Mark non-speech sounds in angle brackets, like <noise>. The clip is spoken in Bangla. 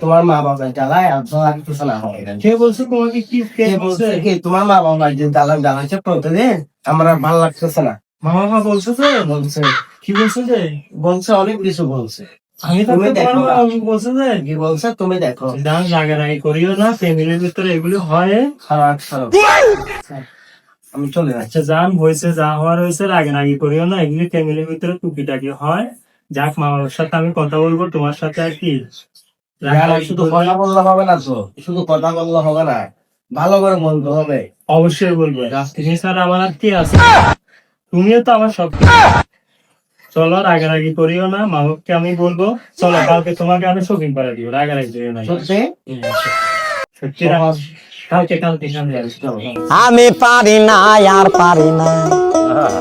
তোমার মা বাবা জ্বালায় আর তোমার কিছু না হয় কে বলছে তোমাকে কি বলছে? কি? তোমার মা বাবা যে জ্বালাচ্ছে প্রতিদিন আমার আর ভালো লাগতেছে না। মামা মা বলছে তো বলছে। কি বলছে যে? বলছে অনেক কিছু বলছে। আমি বলছে যে? কি বলছে? তুমি দেখো। জান রাগারাগি করিও না ফ্যামিলির ভিতরে এগুলি হয়। খারাপ খারাপ। আমি চলে যাচ্ছি। আচ্ছা জান হয়েছে যা হওয়ার হয়েছে রাগারাগি করিও না। এগুলি ফ্যামিলির ভিতরে টুকিটাকি হয়। যাক মা বাবার সাথে আমি কথা বলব তোমার সাথে আর কি। শুধু কথা বললে হবে না তো? শুধু কথা বললে হবে না? ভালো করে বলতে হবে। অবশ্যই বলব। তুমি স্যার আমার আর কি আছে? তুমিও তো আমার সব চলো রাগারাগি করিও না। মা বাবাকে আমি বলব চলো কালকে তোমাকে আমি শপিং করে দিব রাগারাগি করিও না। সত্যি? সত্যি রাগ- কালকে কালকে কালকে চলো আমি পারি না আর পারি না। <laughs>